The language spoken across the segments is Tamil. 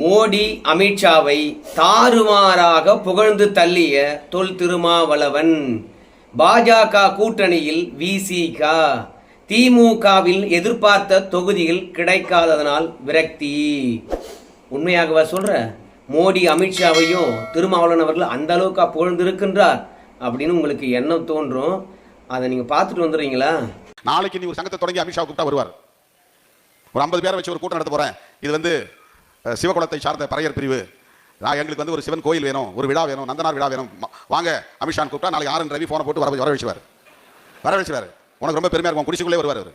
மோடி அமித்ஷாவை தாறுமாறாக புகழ்ந்து தள்ளிய தொல் திருமாவளவன் பாஜக கூட்டணியில் விசிக திமுகவில் எதிர்பார்த்த தொகுதியில் கிடைக்காததனால் விரக்தி. உண்மையாகவா சொல்ற? மோடி அமித்ஷாவையும் திருமாவளவன் அவர்கள் அந்த அளவுக்கு புகழ்ந்திருக்கின்றார் அப்படின்னு உங்களுக்கு எண்ணம் தோன்றும்? அதை நீங்க பார்த்துட்டு வந்துடுறீங்களா? நாளைக்கு நீ ஒரு சங்கத்தை தொடங்கி அமித்ஷா கூப்பிட்டா வருவார். ஒரு ஐம்பது பேரை வச்சு ஒரு கூட்டம் நடத்த போறேன். இது வந்து சிவகுலத்தை சார்ந்த பறையர் பிரிவு. நான் எங்களுக்கு வந்து ஒரு சிவன் கோயில் வேணும் ஒரு விழா வேணும் நந்தனார் விழா வேணும். வாங்க அமித்ஷான் கூப்பிட்டா நாளைக்கு ஆரன் ரவி ஃபோனை போட்டு வர வர வரவழைச்சுவார் வர உனக்கு ரொம்ப பெருமையாக இருக்கும் குடிசுக்குள்ளே வருவார் அவர்.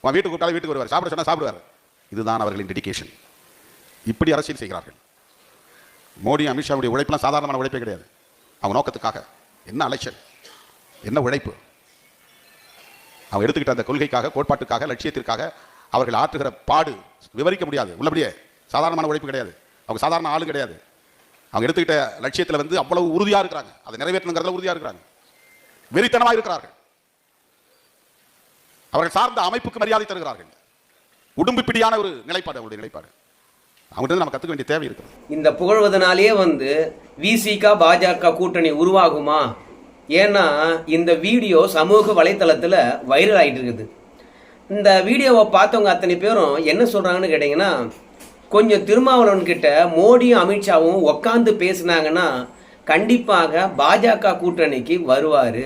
உன் வீட்டுக்கு கூப்பிட்டாலும் வீட்டுக்கு வருவார். சாப்பிட சொன்னால் சாப்பிடுவார். இதுதான் அவர்களின் டெடிகேஷன் இப்படி அரசியல் செய்கிறார்கள். மோடி அமித்ஷாவுடைய உழைப்புலாம் சாதாரணமான உழைப்பே கிடையாது. அவங்க நோக்கத்துக்காக. என்ன அலைச்சல்? என்ன உழைப்பு? அவங்க எடுத்துக்கிட்ட அந்த கொள்கைக்காக கோட்பாட்டுக்காக லட்சியத்திற்காக அவர்கள் ஆற்றுகிற பாடு விவரிக்க முடியாது. உள்ளபடியே சாதாரணமான உழைப்பு கிடையாது. அவங்க சாதாரண ஆளு கிடையாது. அவங்க எடுத்துக்கிட்ட லட்சியத்தில் வந்து அவ்வளவு உறுதியாக இருக்கிறாங்க. அதை நிறைவேற்றணுங்கிறதுல உறுதியாக இருக்கிறாங்க. வெறித்தனமாக இருக்கிறார்கள். அவர்கள் சார்ந்த அமைப்புக்கு மரியாதை தருகிறார்கள். உடும்பிடியான ஒரு நிலைப்பாடு அவருடைய நிலைப்பாடு. அவங்ககிட்ட நம்ம கற்றுக்க வேண்டிய தேவை இருக்குது இந்த புகழ்வதனாலே வந்து விசிகா பாஜக கூட்டணி உருவாகுமா? ஏன்னா இந்த வீடியோ சமூக வலைத்தளத்தில் வைரல் ஆகிட்டு இருக்குது. இந்த வீடியோவை பார்த்தவங்க அத்தனை பேரும் என்ன சொல்கிறாங்கன்னு கேட்டிங்கன்னா கொஞ்சம் திருமாவளவன் கிட்ட மோடியும் அமித்ஷாவும் உக்காந்து பேசுனாங்கன்னா கண்டிப்பாக பாஜக கூட்டணிக்கு வருவார்.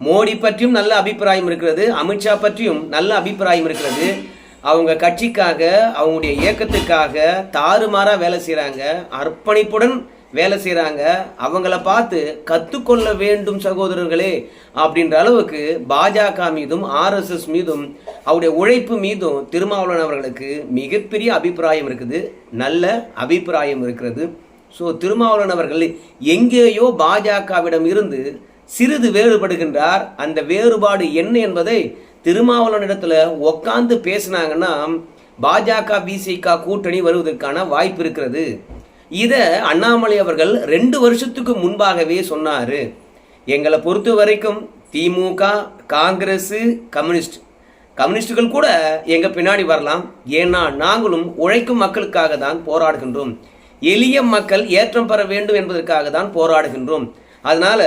மோடி பற்றியும் நல்ல அபிப்பிராயம் இருக்கிறது அமித்ஷா பற்றியும் நல்ல அபிப்பிராயம் இருக்கிறது. அவங்க கட்சிக்காக அவங்களுடைய இயக்கத்துக்காக தாறுமாறாக வேலை செய்கிறாங்க அர்ப்பணிப்புடன் வேலை செய்கிறாங்க அவங்கள பார்த்து கற்றுக்கொள்ள வேண்டும் சகோதரர்களே அப்படின்ற அளவுக்கு பாஜக மீதும் ஆர்எஸ்எஸ் மீதும் அவருடைய உழைப்பு மீதும் திருமாவளவன் அவர்களுக்கு மிகப்பெரிய அபிப்பிராயம் இருக்குது நல்ல அபிப்பிராயம் இருக்கிறது. ஸோ திருமாவளவன் அவர்கள் எங்கேயோ பாஜகவிடம் இருந்து சிறிது வேறுபடுகின்றார். அந்த வேறுபாடு என்ன என்பதை திருமாவளவனிடத்தில் உக்காந்து பேசினாங்கன்னா பாஜக பிசிக கூட்டணி வருவதற்கான வாய்ப்பு இருக்கிறது. இதை அண்ணாமலை அவர்கள் ரெண்டு வருஷத்துக்கு முன்பாகவே சொன்னார். எங்களை பொறுத்த வரைக்கும் திமுக காங்கிரஸ் கம்யூனிஸ்ட். கம்யூனிஸ்டுகள் கூட எங்கள் பின்னாடி வரலாம். ஏன்னா நாங்களும் உழைக்கும் மக்களுக்காக தான் போராடுகின்றோம். எளிய மக்கள் ஏற்றம் பெற வேண்டும் என்பதற்காக தான் போராடுகின்றோம். அதனால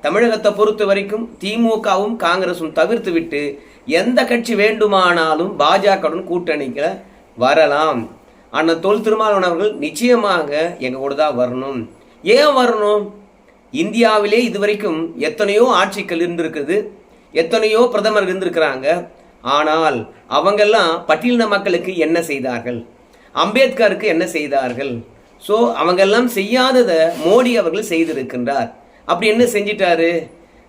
தமிழகத்தை பொறுத்த வரைக்கும் திமுகவும் காங்கிரஸும் தவிர்த்து விட்டு எந்த கட்சி வேண்டுமானாலும் பாஜகவுடன் கூட்டணிக்க வரலாம். அண்ணன் தொல் திருமாவளவன் அவர்கள் நிச்சயமாக எங்க கூட தான் வரணும். ஏன் வரணும்? இந்தியாவிலே இதுவரைக்கும் எத்தனையோ ஆட்சிகள் இருந்திருக்குது எத்தனையோ பிரதமர் இருந்திருக்கிறாங்க. ஆனால் அவங்கெல்லாம் பட்டியலின மக்களுக்கு என்ன செய்தார்கள்? அம்பேத்கருக்கு என்ன செய்தார்கள்? ஸோ அவங்கெல்லாம் செய்யாததை மோடி அவர்கள் செய்திருக்கின்றார். அப்படி என்ன செஞ்சிட்டாரு?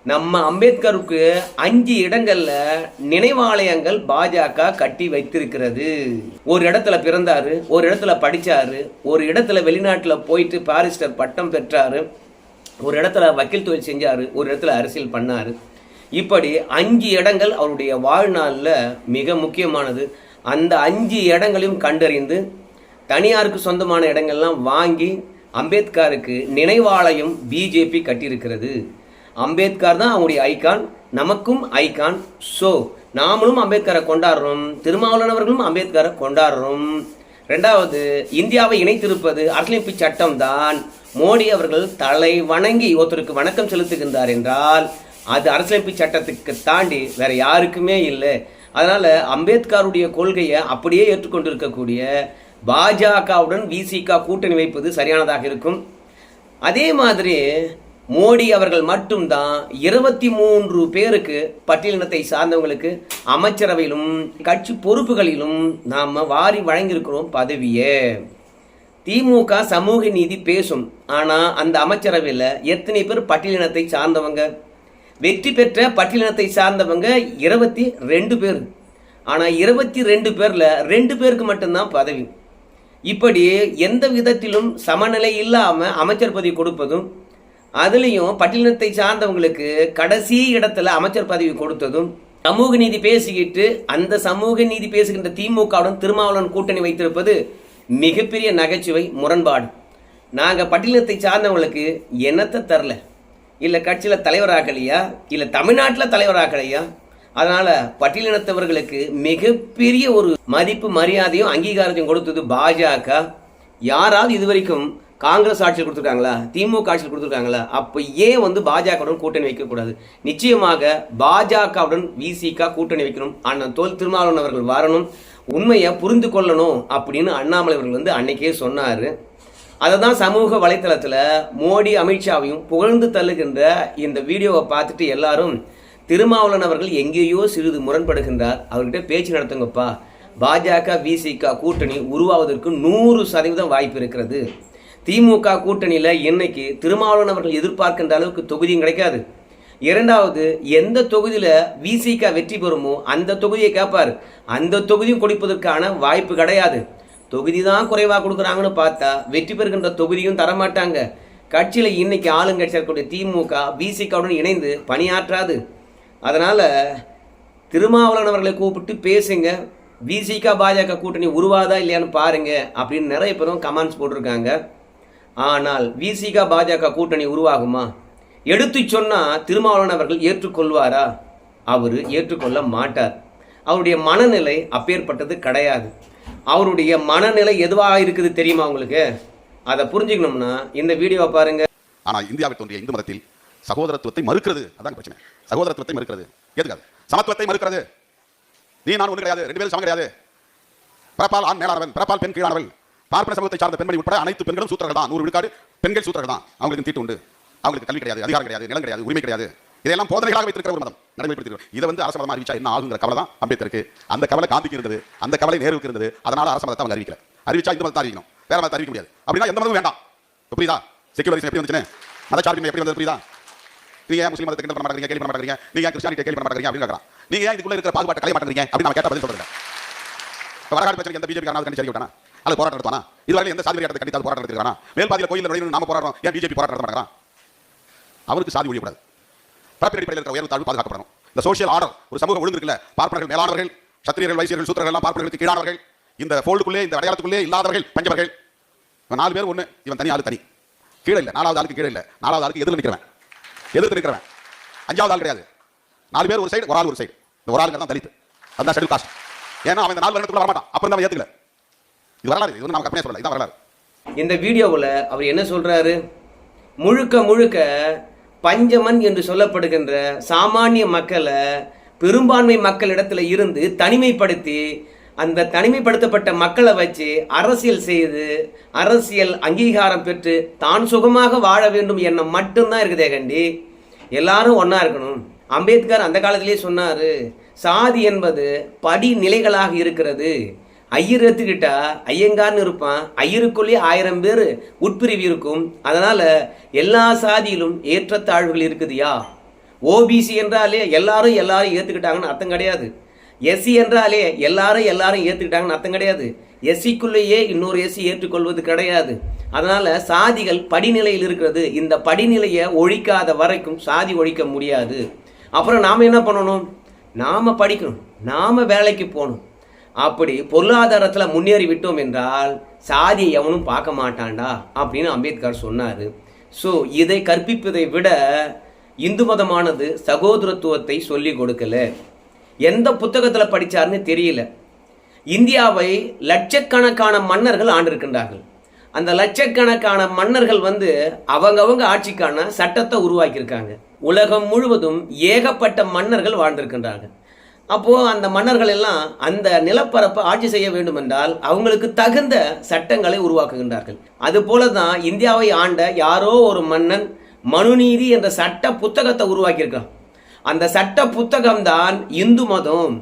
நம்ம அம்பேத்கருக்கு அஞ்சு இடங்கள்ல நினைவாலயங்கள் பாஜக கட்டி வைத்திருக்கிறது. ஒரு இடத்துல பிறந்தாரு ஒரு இடத்துல படிச்சாரு ஒரு இடத்துல வெளிநாட்டுல போயிட்டு பாரிஸ்டர் பட்டம் பெற்றாரு ஒரு இடத்துல வக்கீல் தொழில் செஞ்சாரு ஒரு இடத்துல அரசியல் பண்ணாரு. இப்படி அஞ்சு இடங்கள் அவருடைய வாழ்நாளில் மிக முக்கியமானது. அந்த அஞ்சு இடங்களையும் கண்டறிந்து தனியாருக்கு சொந்தமான இடங்கள்லாம் வாங்கி அம்பேத்கருக்கு நினைவாலயம் பிஜேபி கட்டியிருக்கிறது. அம்பேத்கர் தான் அவங்களுடைய ஐகான் நமக்கும் ஐகான். ஸோ நாமளும் அம்பேத்கரை கொண்டாடுறோம் திருமாவளவர்களும் அம்பேத்கரை கொண்டாடுறோம். ரெண்டாவது இந்தியாவை இணைத்திருப்பது அரசியலமைப்பு சட்டம் தான் மோடி அவர்கள் தலை வணங்கி ஒருத்தருக்கு வணக்கம் செலுத்துகின்றார் என்றால் அது அரசியலமைப்பு சட்டத்துக்கு தாண்டி வேற யாருக்குமே இல்லை. அதனால அம்பேத்கருடைய கொள்கையை அப்படியே ஏற்றுக்கொண்டிருக்கக்கூடிய பாஜகவுடன் விசிக கூட்டணி வைப்பது சரியானதாக இருக்கும். அதே மாதிரி மோடி அவர்கள் மட்டும்தான் இருபத்தி மூன்று பேருக்கு பட்டியலினத்தை சார்ந்தவங்களுக்கு அமைச்சரவையிலும் கட்சி பொறுப்புகளிலும் நாம் வாரி வழங்கியிருக்கிறோம் பதவியே. திமுக சமூக நீதி பேசும். ஆனால் அந்த அமைச்சரவையில் எத்தனை பேர் பட்டியலினத்தை சார்ந்தவங்க? வெற்றி பெற்ற பட்டியலினத்தை சார்ந்தவங்க இருபத்தி ரெண்டு பேர். ஆனால் இருபத்தி ரெண்டு பேரில் ரெண்டு பேருக்கு மட்டும்தான் பதவி. இப்படி எந்த விதத்திலும் சமநிலை இல்லாமல் அமைச்சர் பதவி கொடுப்பதும் அதுலேயும் பட்டியலினத்தை சார்ந்தவங்களுக்கு கடைசி இடத்துல அமைச்சர் பதவி கொடுத்ததும் சமூக நீதி பேசிக்கிட்டு அந்த சமூக நீதி பேசுகின்ற திமுகவுடன் திருமாவளவன் கூட்டணி வைத்திருப்பது மிகப்பெரிய நகைச்சுவை முரண்பாடு. நாங்கள் பட்டியலினத்தை சார்ந்தவங்களுக்கு என்னத்தை தரல? இல்லை கட்சியில் தலைவராகலையா இல்லை தமிழ்நாட்டில் தலைவராகலையா அதனால் பட்டியலினத்தவர்களுக்கு மிகப்பெரிய ஒரு மதிப்பு மரியாதையும் அங்கீகாரத்தையும் கொடுத்தது பாஜக. யாராவது இதுவரைக்கும் காங்கிரஸ் ஆட்சியில் கொடுத்துருக்காங்களா? திமுக ஆட்சியில் கொடுத்துருக்காங்களா? அப்போ ஏன் வந்து பாஜகவுடன் கூட்டணி வைக்கக்கூடாது? நிச்சயமாக பாஜகவுடன் விசிகா கூட்டணி வைக்கணும். அண்ணன் தோல் திருமாவளவன் அவர்கள் வரணும். உண்மையை புரிந்து கொள்ளணும் அப்படின்னு அண்ணாமலை அவர்கள் வந்து அன்னைக்கே சொன்னார். அதை தான் சமூக வலைத்தளத்தில் மோடி அமித்ஷாவையும் புகழ்ந்து தள்ளுகின்ற இந்த வீடியோவை பார்த்துட்டு எல்லாரும் திருமாவளவன் அவர்கள் எங்கேயோ சிறிது முரண்படுகின்றார். அவர்கிட்ட பேச்சு நடத்துங்கப்பா. பாஜக விசிகா கூட்டணி உருவாவதற்கு நூறு சதவீதம் வாய்ப்பு இருக்கிறது. திமுக கூட்டணியில் இன்னைக்கு திருமாவளவன் அவர்கள் எதிர்பார்க்கின்ற அளவுக்கு தொகுதியும் கிடைக்காது. இரண்டாவது எந்த தொகுதியில் விசிக வெற்றி பெறுமோ அந்த தொகுதியை கேட்பார். அந்த தொகுதியும் கொடுப்பதற்கான வாய்ப்பு கிடையாது. தொகுதி தான் குறைவாக கொடுக்குறாங்கன்னு பார்த்தா வெற்றி பெறுகின்ற தொகுதியும் தரமாட்டாங்க. கட்சியில் இன்னைக்கு ஆளுங்கட்சியாக இருக்கக்கூடிய திமுக விசிகாவுடன் இணைந்து பணியாற்றாது. அதனால் திருமாவளவன் அவர்களை கூப்பிட்டு பேசுங்க. விசிகா பாஜக கூட்டணி உருவாதா இல்லையான்னு பாருங்க அப்படின்னு நிறைய பேரும் கமெண்ட்ஸ் போட்டிருக்காங்க. ஆனால் விசிகா பாஜக கூட்டணி உருவாகுமா? எடுத்து சொன்னால் திருமாவளவன் அவர்கள் ஏற்றுக்கொள்வாரா? அவர் ஏற்றுக்கொள்ள மாட்டார். அவருடைய மனநிலை அப்பேற்பட்டது கிடையாது. அவருடைய மனநிலை எதுவாக இருக்குது தெரியுமா உங்களுக்கு? அதை புரிஞ்சுக்கணும்னா இந்த வீடியோவை பாருங்க. ஆனால் இந்தியாவில் தோன்றிய இந்து மதத்தில் சகோதரத்துவத்தை மறுக்கிறது அதான் பிரச்சனை. சகோதரத்துவத்தை மறுக்கிறது. எதுக்காது சமத்துவத்தை மறுக்கிறது. நீ நான் ஒன்று கிடையாது. ரெண்டு பேரும் சமம் கிடையாது. பிறப்பால் ஆண் மேலானவன் பிறப்பால் பெண் கீழானவள். பார்ப்பன சமூகத்தை சார்ந்த பெண்மணி உட்பட அனைத்து பெண்களும் சூத்திரர்கள் தான். நூறு விழுக்காடு பெண்கள் சூத்திரர்கள் தான். அவங்களுக்கு தீட்டு உண்டு. அவங்களுக்கு கல்வி கிடையாது அதிகாரம் கிடையாது நிலம் கிடையாது உரிமை கிடையாது. இதெல்லாம் போதனைகளாக வைத்திருக்கிற ஒரு மதம். நடைமுறைப்படுத்திருக்கிறோம். இதை வந்து அரசு மதமாக அறிவிச்சா என்ன ஆகுங்கிற கவலை தான் அம்பேத்கருக்கு. அந்த கவலை காந்திக்கு இருந்தது. அந்த கவலை நேருக்கு இருந்தது. அதனால அரசு மதத்தை அவங்க அறிவிக்கல. அறிவிச்சா இந்த மதத்தை அறிவிக்கணும். வேற மதத்தை அறிவிக்க முடியாது. அப்படின்னா எந்த மதமும் வேண்டாம். புரியுதா? செக்யூலரிசம் எப்படி வந்துச்சுன்னு? மதச்சார்பின்மை எப்படி வந்தது புரியுதா? நீங்க முஸ்லீம் மதத்தை கிண்டல் பண்ண மாட்டேங்கிறீங்க கேள்வி பண்ண மாட்டேங்கிறீங்க நீங்க ஏன் கிறிஸ்டியானிட்டி கேள்வி பண்ண மாட்டேங்கிறீங்க அப்படின்னு கேட்கறான் நீங்க ஏன் இதுக்குள்ள இருக்கிற பாகுபாட்டை கலைய மாட்டேங்கிறீங்க அப்படின்னு நான் கேட்ட பதில் சொல்றேன் இப்போ வரகாடு பிரச்சனை எந்த பிஜேபி காரணம் கண்டிச்சு விட்டானா அது போராட்டம் நடத்துவானா? இதுவரை எந்த சாதி கட்டத்தை கண்டித்தால் போராட்டம் நடத்திருக்கானா? மேல் பாதியில் கோயில் நுழையணும் நாம போராடுறோம் ஏன் பிஜேபி போராட்டம் நடத்த மாட்டேங்கிறான் அவருக்கு சாதி ஒழியக்கூடாது. பிறப்பின் அடிப்படையில் இருக்கிற உயர்வு தாழ்வு பாதுகாக்கப்படணும். இந்த சோஷியல் ஆர்டர் ஒரு சமூக ஒழுங்கு இருக்குல்ல பார்ப்பனர்கள் மேலானவர்கள் சத்திரியர்கள் வைசியர்கள் சூத்திரர்கள் எல்லாம் பார்ப்பனர்களுக்கு கீழானவர்கள் இந்த ஃபோல்டுக்குள்ளே இந்த அடையாளத்துக்குள்ளே இல்லாதவர்கள் பஞ்சவர்கள் இவன் நாலு பேர் ஒண்ணு இவன் தனி ஆளு தனி. கீழே இல்லை நாலாவது ஆளுக்கு கீழே இல்லை நாலாவது ஆளுக்கு எதிர்த்து நிற்கிறவன் எதிர்த்து நிற்கிறவன் அஞ்சாவது ஆள் கிடையாது. நாலு பேர் ஒரு சைடு ஒரு ஆள் ஒரு சைடு இந்த ஒரு ஆளுங்க தான் தலித்து. அதுதான் ஷெடியூல் காஸ்ட். ஏன்னா அவன் இந்த நாலு வருடத்துக்குள்ள வரமாட்டான். அப்புறம் தான் ஏற்றுக்கல இது வரலாறு இது வந்து நம்ம கற்பனை சொல்லல இதான் வரலாறு. இந்த வீடியோவில் அவர் என்ன சொல்கிறாரு முழுக்க முழுக்க பஞ்சமன் என்று சொல்லப்படுகின்ற சாமானிய மக்களை பெரும்பான்மை மக்களிடத்துல இருந்து தனிமைப்படுத்தி அந்த தனிமைப்படுத்தப்பட்ட மக்களை வச்சு அரசியல் செய்து அரசியல் அங்கீகாரம் பெற்று தான் சுகமாக வாழ வேண்டும் எண்ணம் மட்டும்தான் இருக்குதே கண்டி. எல்லாரும் ஒன்றா இருக்கணும். அம்பேத்கர் அந்த காலத்திலேயே சொன்னார் சாதி என்பது படிநிலைகளாக இருக்கிறது. ஐயர் எடுத்துக்கிட்டா ஐயங்கார்னு இருப்பான். ஐயருக்குள்ளேயே ஆயிரம் பேர் உட்பிரிவு இருக்கும். அதனால் எல்லா சாதியிலும் ஏற்றத்தாழ்வுகள் இருக்குதுயா? ஓபிசி என்றாலே எல்லாரும் எல்லாரும் ஏற்றுக்கிட்டாங்கன்னு அர்த்தம் கிடையாது. எஸ்சி என்றாலே எல்லாரும் எல்லாரும் ஏற்றுக்கிட்டாங்கன்னு அர்த்தம் கிடையாது. எஸ்சிக்குள்ளேயே இன்னொரு எஸ்சி ஏற்றுக்கொள்வது கிடையாது. அதனால் சாதிகள் படிநிலையில் இருக்கிறது. இந்த படிநிலையை ஒழிக்காத வரைக்கும் சாதி ஒழிக்க முடியாது. அப்புறம் நாம் என்ன பண்ணணும்? நாம் படிக்கணும். நாம் வேலைக்கு போகணும். அப்படி பொருளாதாரத்தில் முன்னேறி விட்டோம் என்றால் சாதியை எவனும் பார்க்க மாட்டான்டா அப்படின்னு அம்பேத்கர் சொன்னார். ஸோ இதை கற்பிப்பதை விட இந்து மதமானது சகோதரத்துவத்தை சொல்லி கொடுக்கல. எந்த புத்தகத்தில் படித்தார்னு தெரியல. இந்தியாவை லட்சக்கணக்கான மன்னர்கள் ஆண்டிருக்கின்றார்கள். அந்த லட்சக்கணக்கான மன்னர்கள் வந்து அவங்கவங்க ஆட்சிக்கான சட்டத்தை உருவாக்கியிருக்காங்க. உலகம் முழுவதும் ஏகப்பட்ட மன்னர்கள் வாழ்ந்திருக்கின்றார்கள். அப்போது அந்த மன்னர்கள் எல்லாம் அந்த நிலப்பரப்பை ஆட்சி செய்ய வேண்டும் என்றால் அவங்களுக்கு தகுந்த சட்டங்களை உருவாக்குகின்றார்கள். அதுபோல தான் இந்தியாவை ஆண்ட யாரோ ஒரு மன்னன் மனுநீதி என்ற சட்ட புத்தகத்தை உருவாக்கியிருக்கான். அந்த சட்ட புத்தகம்தான் இந்து மதம்.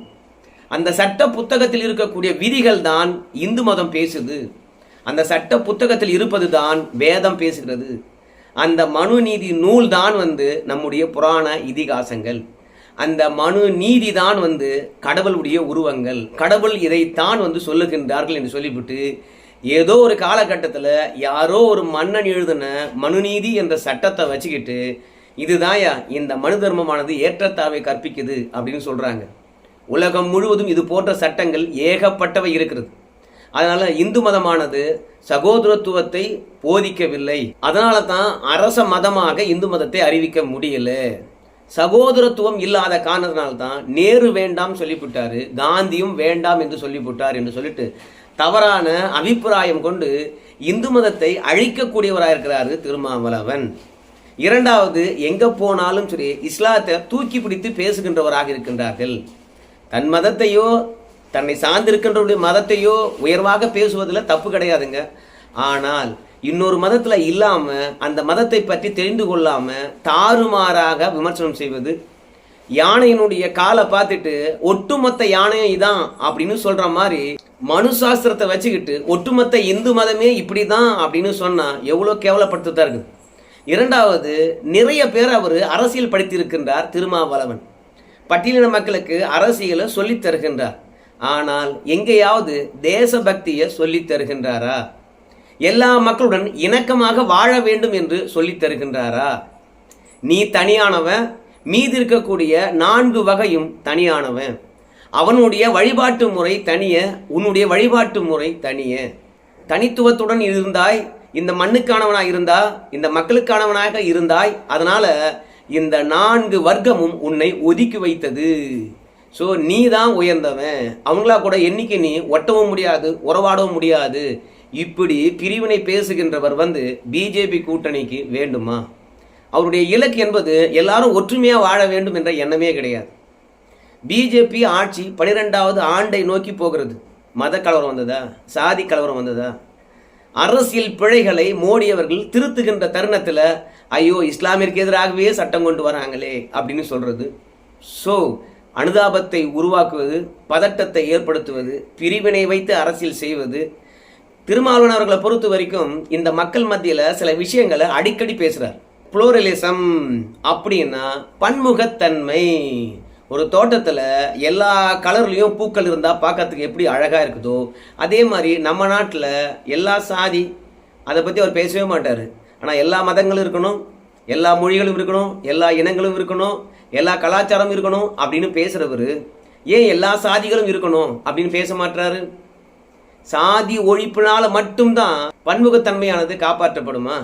அந்த சட்ட புத்தகத்தில் இருக்கக்கூடிய விதிகள் தான் இந்து மதம் பேசுது. அந்த சட்ட புத்தகத்தில் இருப்பது தான் வேதம் பேசுகிறது. அந்த மனு நீதி நூல் தான் வந்து நம்முடைய புராண இதிகாசங்கள். அந்த மனு நீதி தான் வந்து கடவுளுடைய உருவங்கள். கடவுள் இதைத்தான் வந்து சொல்லுகின்றார்கள் என்று சொல்லிவிட்டு ஏதோ ஒரு காலகட்டத்தில் யாரோ ஒரு மன்னன் எழுதின மனுநீதி என்ற சட்டத்தை வச்சுக்கிட்டு இதுதான்யா இந்த மனு தர்மமானது ஏற்றத்தாவை கற்பிக்குது அப்படின்னு சொல்கிறாங்க உலகம் முழுவதும் இது போன்ற சட்டங்கள் ஏகப்பட்டவை இருக்கிறது. அதனால் இந்து மதமானது சகோதரத்துவத்தை போதிக்கவில்லை. அதனால தான் அரச மதமாக இந்து மதத்தை அறிவிக்க முடியல. சகோதரத்துவம் இல்லாத காரணத்தினால்தான் நேரு வேண்டாம் சொல்லிவிட்டாரு காந்தியும் வேண்டாம் என்று சொல்லிவிட்டார் என்று சொல்லிட்டு தவறான அபிப்பிராயம் கொண்டு இந்து மதத்தை அழிக்கக்கூடியவராக இருக்கிறாரு திருமாவளவன். இரண்டாவது எங்க போனாலும் சரி இஸ்லாத்தை தூக்கி பிடித்து பேசுகின்றவராக இருக்கின்றார்கள். தன் மதத்தையோ தன்னை சார்ந்திருக்கின்றவருடைய மதத்தையோ உயர்வாக பேசுவதில் தப்பு கிடையாதுங்க. ஆனால் இன்னொரு மதத்தில் இல்லாமல் அந்த மதத்தை பற்றி தெரிந்து கொள்ளாமல் தாறுமாறாக விமர்சனம் செய்வது யானையினுடைய காலை பார்த்துட்டு ஒட்டுமொத்த யானையும் இதான் அப்படின்னு சொல்கிற மாதிரி மனு சாஸ்திரத்தை வச்சுக்கிட்டு ஒட்டுமொத்த இந்து மதமே இப்படி தான் அப்படின்னு சொன்னால் எவ்வளோ கேவலப்படுத்ததா இருக்குது. இரண்டாவது நிறைய பேர் அவர் அரசியல் படித்திருக்கின்றார் திருமாவளவன். பட்டியலின மக்களுக்கு அரசியலை சொல்லித் தருகின்றார். ஆனால் எங்கேயாவது தேசபக்தியை சொல்லித் தருகின்றாரா? எல்லா மக்களுடன் இணக்கமாக வாழ வேண்டும் என்று சொல்லித் தருகின்றாரா? நீ தனியானவன் மீதி இருக்கக்கூடிய நான்கு வகையும் தனியானவன். அவனுடைய வழிபாட்டு முறை தனிய உன்னுடைய வழிபாட்டு முறை தனிய. தனித்துவத்துடன் இருந்தாய் இந்த மண்ணுக்கானவனாக இருந்தா இந்த மக்களுக்கானவனாக இருந்தாய் அதனால இந்த நான்கு வர்க்கமும் உன்னை ஒதுக்கி வைத்தது. ஸோ நீ தான் உயர்ந்தவன். அவங்களா கூட என்னைக்கு நீ ஒட்டவும் முடியாது உறவாடவும் முடியாது. இப்படி பிரிவினை பேசுகின்றவர் வந்து பிஜேபி கூட்டணிக்கு வேண்டுமா? அவருடைய இலக்கு என்பது எல்லாரும் ஒற்றுமையாக வாழ வேண்டும் என்ற எண்ணமே கிடையாது. பிஜேபி ஆட்சி பனிரெண்டாவது ஆண்டை நோக்கி போகிறது. மத கலவரம் வந்ததா? சாதி கலவரம் வந்ததா? அரசியல் பிழைகளை மோடி அவர்கள் திருத்துகின்ற தருணத்தில் ஐயோ இஸ்லாமிற்கு எதிராகவே சட்டம் கொண்டு வராங்களே அப்படின்னு சொல்கிறது ஸோ அனுதாபத்தை உருவாக்குவது பதட்டத்தை ஏற்படுத்துவது பிரிவினை வைத்து அரசியல் செய்வது திருமாவளவன் அவர்களை பொறுத்த வரைக்கும் இந்த மக்கள் மத்தியில் சில விஷயங்களை அடிக்கடி பேசுகிறார் புளோரலிசம் அப்படின்னா பன்முகத்தன்மை. ஒரு தோட்டத்தில் எல்லா கலர்லேயும் பூக்கள் இருந்தால் பார்க்கறதுக்கு எப்படி அழகாக இருக்குதோ அதே மாதிரி நம்ம நாட்டில் எல்லா சாதி அதை பற்றி அவர் பேசவே மாட்டார். ஆனால் எல்லா மதங்களும் இருக்கணும் எல்லா மொழிகளும் இருக்கணும் எல்லா இனங்களும் இருக்கணும் எல்லா கலாச்சாரமும் இருக்கணும் அப்படின்னு பேசுகிறவர் ஏன் எல்லா சாதிகளும் இருக்கணும் அப்படின்னு பேச மாட்டாரு சாதி ஒழிப்பினால் மட்டும்தான் பன்முகத்தன்மையானது காப்பாற்றப்படுமா?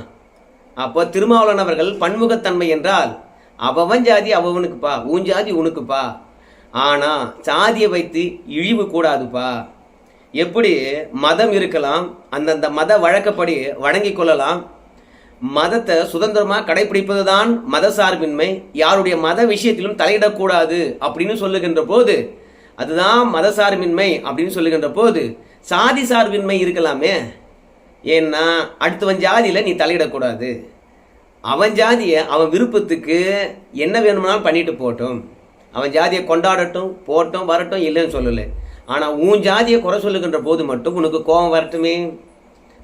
அப்போ திருமாவளவன் அவர்கள் பன்முகத்தன்மை என்றால் அவவன் ஜாதி அவவனுக்குப்பா உன் ஜாதி உனக்குப்பா. ஆனால் சாதியை வைத்து இழிவு கூடாதுப்பா. எப்படி மதம் இருக்கலாம் அந்தந்த மத வழக்கப்படி வழங்கிக் கொள்ளலாம். மதத்தை சுதந்திரமாக கடைபிடிப்பது தான் மத சார்பின்மை. யாருடைய மத விஷயத்திலும் தலையிடக்கூடாது அப்படின்னு சொல்லுகின்ற போது அதுதான் மத சார்பின்மை அப்படின்னு சொல்லுகின்ற போது சாதி சார்பின்மை இருக்கலாமே. ஏன்னா அடுத்தவன் ஜாதியில் நீ தலையிடக்கூடாது. அவன் ஜாதியை அவன் விருப்பத்துக்கு என்ன வேணும்னாலும் பண்ணிட்டு போகட்டும். அவன் ஜாதியை கொண்டாடட்டும் போட்டோம் வரட்டும் இல்லைன்னு சொல்லலை. ஆனால் உன் ஜாதியை குறை சொல்லுகின்ற போது மட்டும் உனக்கு கோபம் வரட்டுமே.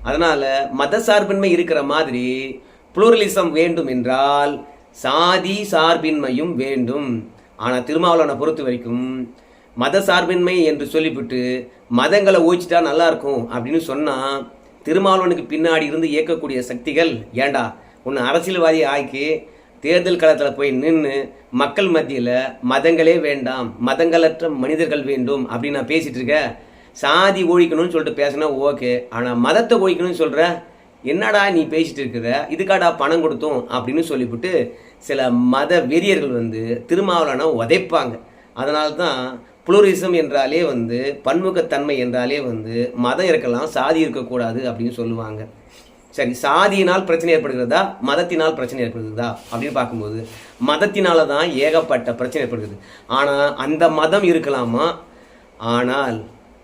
அதனால் மத சார்பின்மை இருக்கிற மாதிரி புளூரலிசம் வேண்டும் என்றால் சாதி சார்பின்மையும் வேண்டும். ஆனால் திருமாவளவனை பொறுத்த வரைக்கும் மத சார்பின்மை என்று சொல்லிவிட்டு மதங்களை ஓய்ச்சிட்டா நல்லா இருக்கும் அப்படின்னு சொன்னால் திருமாவளவனுக்கு பின்னாடி இருந்து இயக்கக்கூடிய சக்திகள் ஏண்டா? உன்னை அரசியல்வாதி ஆக்கி தேர்தல் களத்தில் போய் நின்று மக்கள் மத்தியில் மதங்களே வேண்டாம் மதங்களற்ற மனிதர்கள் வேண்டும் அப்படின்னு நான் பேசிகிட்டு இருக்கேன் சாதி ஒழிக்கணும்னு சொல்லிட்டு பேசினா ஓகே ஆனால் மதத்தை ஒழிக்கணும்னு சொல்கிற என்னடா நீ பேசிட்டு இருக்கிற? இதுக்காடா பணம் கொடுத்தோம் அப்படின்னு சொல்லிவிட்டு சில மத வெறியர்கள் வந்து திருமாவளவனை உதைப்பாங்க. அதனால தான் புளூரிசம் என்றாலே வந்து பன்முகத்தன்மை என்றாலே வந்து மதம் இருக்கலாம் சாதி இருக்கக்கூடாது அப்படின்னு சொல்லுவாங்க. சரி சாதியினால் பிரச்சனை ஏற்படுகிறதா மதத்தினால் பிரச்சனை ஏற்படுகிறதா அப்படின்னு பார்க்கும்போது மதத்தினால தான் ஏகப்பட்ட பிரச்சனை ஏற்படுகிறது. ஆனால் அந்த மதம் இருக்கலாமா? ஆனால்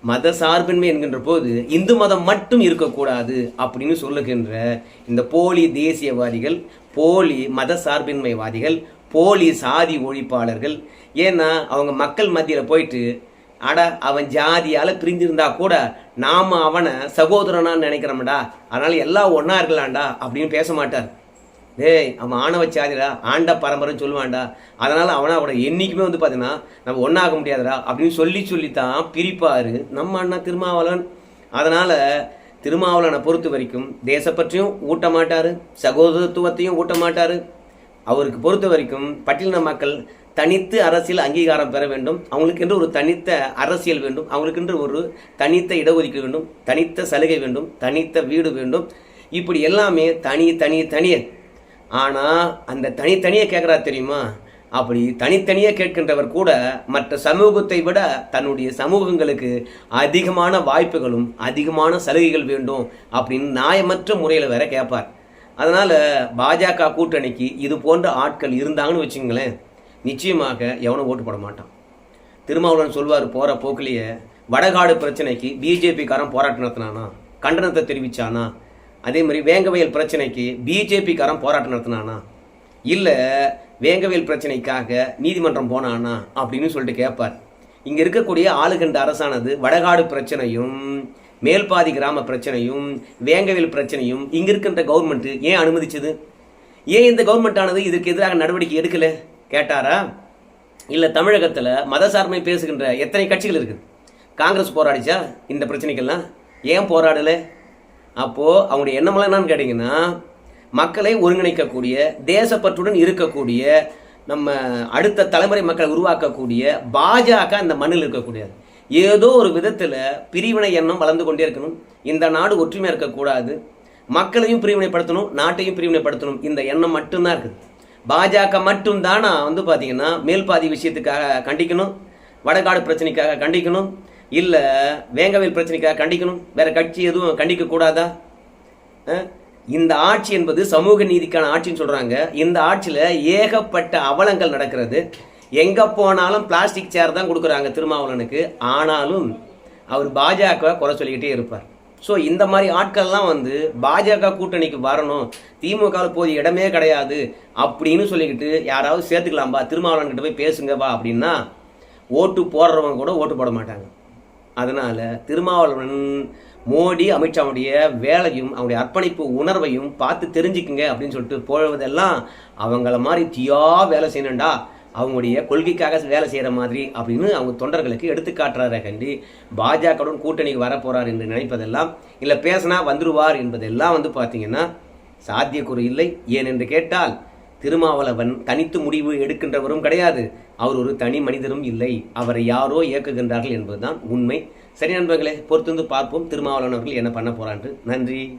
மத சார்பின்மை என்கின்ற போது இந்து மதம் மட்டும் இருக்கக்கூடாது அப்படின்னு சொல்லுகின்ற இந்த போலி தேசியவாதிகள் போலி மத சார்பின்மைவாதிகள் போலி சாதி ஒழிப்பாளர்கள். ஏன்னா அவங்க மக்கள் மத்தியில் போயிட்டு அட அவன் ஜாதியால் பிரிஞ்சிருந்தா கூட நாம் அவனை சகோதரனா நினைக்கிறோம்டா. அதனால் எல்லாம் ஒன்றா இருக்கலாம்டா அப்படின்னு பேச மாட்டார். டேய் அவன் ஆணவ சாதிடா ஆண்ட பரம்பரைன்னு சொல்லுவான்டா. அதனால் அவனை அவனை என்றைக்குமே வந்து பார்த்தீங்கன்னா நம்ம ஒன்றாக முடியாதுடா அப்படின்னு சொல்லி சொல்லித்தான் பிரிப்பார் நம்ம அண்ணா திருமாவளவன். அதனால் திருமாவளவனை பொறுத்த வரைக்கும் தேசப்பற்றியும் ஊட்ட மாட்டார் சகோதரத்துவத்தையும் ஊட்ட மாட்டார். அவருக்கு பொறுத்த வரைக்கும் பட்டியலின மக்கள் தனித்து அரசியல் அங்கீகாரம் பெற வேண்டும். அவங்களுக்கென்று ஒரு தனித்த அரசியல் வேண்டும். அவங்களுக்கென்று ஒரு தனித்த இடஒதுக்கீடு வேண்டும். தனித்த சலுகை வேண்டும். தனித்த வீடு வேண்டும். இப்படி எல்லாமே தனி தனி தனிய. ஆனால் அந்த தனித்தனியை கேட்குறா தெரியுமா? அப்படி தனித்தனியாக கேட்கின்றவர் கூட மற்ற சமூகத்தை விட தன்னுடைய சமூகங்களுக்கு அதிகமான வாய்ப்புகளும் அதிகமான சலுகைகள் வேண்டும் அப்படின்னு நியாயமற்ற முறையில் வேற கேட்பார். அதனால் பாஜக கூட்டணிக்கு இது போன்ற ஆட்கள் இருந்தாங்கன்னு வச்சுங்களேன் நிச்சயமாக எவனும் ஓட்டு போட மாட்டான். திருமாவளவன் சொல்வார் போகிற போக்கிலேயே வடகாடு பிரச்சனைக்கு பிஜேபிக்காரன் போராட்டம் நடத்தினானா கண்டனத்தை தெரிவிச்சானா அதே மாதிரி வேங்கவயல் பிரச்சனைக்கு பிஜேபிக்காரன் போராட்டம் நடத்தினானா இல்லை வேங்கவயல் பிரச்சனைக்காக நீதிமன்றம் போனானா அப்படின்னு சொல்லிட்டு கேட்பார் இங்கே இருக்கக்கூடிய ஆளுகண்ட அரசானது வடகாடு பிரச்சனையும் மேல்பாதி கிராம பிரச்சனையும் வேங்கவேல் பிரச்சனையும் இங்க இருக்கின்ற கவர்மெண்ட் ஏன் அனுமதிச்சது? ஏன் இந்த கவர்மெண்ட் ஆனது இதுக்கு எதிராக நடவடிக்கை எடுக்கல? கேட்டாரா? இல்ல தமிழகத்துல மதசார்மை பேசுகின்ற எத்தனை கட்சிகள் இருக்குது? காங்கிரஸ் போராடிச்சா இந்த பிரச்சனைக்கெல்லாம் ஏன் போராடல? அப்போ அவங்களுடைய எண்ணமெல்லாம் என்னன்னு கேட்டீங்கன்னா மக்களை ஒருங்கிணைக்கக்கூடிய தேசப்பற்றுடன் இருக்கக்கூடிய நம்ம அடுத்த தலைமுறை மக்களை உருவாக்கக்கூடிய பாஜக அந்த மண்ணில் இருக்கக்கூடியது. ஏதோ ஒரு விதத்தில் பிரிவினை எண்ணம் வளர்ந்து கொண்டே இருக்கணும். இந்த நாடு ஒற்றுமையாக இருக்கக்கூடாது மக்களையும் பிரிவினைப்படுத்தணும் நாட்டையும் பிரிவினைப்படுத்தணும். இந்த எண்ணம் மட்டும்தான் இருக்குது பாஜக மட்டும்தான் நான் வந்து பார்த்தீங்கன்னா மேல்பாதி விஷயத்துக்காக கண்டிக்கணும். வடகாடு பிரச்சனைக்காக கண்டிக்கணும். இல்லை வேங்கவேல் பிரச்சனைக்காக கண்டிக்கணும். வேற கட்சி எதுவும் கண்டிக்க கூடாதா? இந்த ஆட்சி என்பது சமூக நீதிக்கான ஆட்சின்னு சொல்கிறாங்க இந்த ஆட்சியில் ஏகப்பட்ட அவலங்கள் நடக்கிறது. எங்கே போனாலும் பிளாஸ்டிக் சேர் தான் கொடுக்குறாங்க திருமாவளனுக்கு ஆனாலும் அவர் பாஜக குறை சொல்லிக்கிட்டே இருப்பார். ஸோ இந்த மாதிரி ஆட்கள்லாம் வந்து பாஜக கூட்டணிக்கு வரணும். திமுகவில் போது இடமே கிடையாது அப்படின்னு சொல்லிக்கிட்டு யாராவது சேர்த்துக்கலாம்பா திருமாவளவன்கிட்ட போய் பேசுங்கப்பா அப்படின்னா ஓட்டு போடுறவங்க கூட ஓட்டு போட மாட்டாங்க. அதனால் திருமாவளவன் மோடி அமித்ஷாவுடைய வேலையும் அவங்களுடைய அர்ப்பணிப்பு உணர்வையும் பார்த்து தெரிஞ்சுக்குங்க அப்படின்னு சொல்லிட்டு போவதெல்லாம் அவங்கள மாதிரி தீயா வேலை செய்யணுண்டா அவங்களுடைய கொள்கைக்காக வேலை செய்கிற மாதிரி அப்படின்னு அவங்க தொண்டர்களுக்கு எடுத்துக்காட்டுறாரே கண்டி. பாஜகவுடன் கூட்டணிக்கு வரப்போகிறார் என்று நினைப்பதெல்லாம் இல்லை பேசினா வந்துடுவார் என்பதெல்லாம் வந்து பார்த்தீங்கன்னா சாத்தியக்கூறு இல்லை. ஏனென்று கேட்டால் திருமாவளவன் தனித்து முடிவு எடுக்கின்றவரும் கிடையாது. அவர் ஒரு தனி மனிதரும் இல்லை. அவரை யாரோ இயக்குகின்றார்கள் என்பதுதான் உண்மை. சரி நண்பர்களே பொறுத்திருந்து பார்ப்போம் திருமாவளவன் அவர்கள் என்ன பண்ண போறான்ட்டு நன்றி.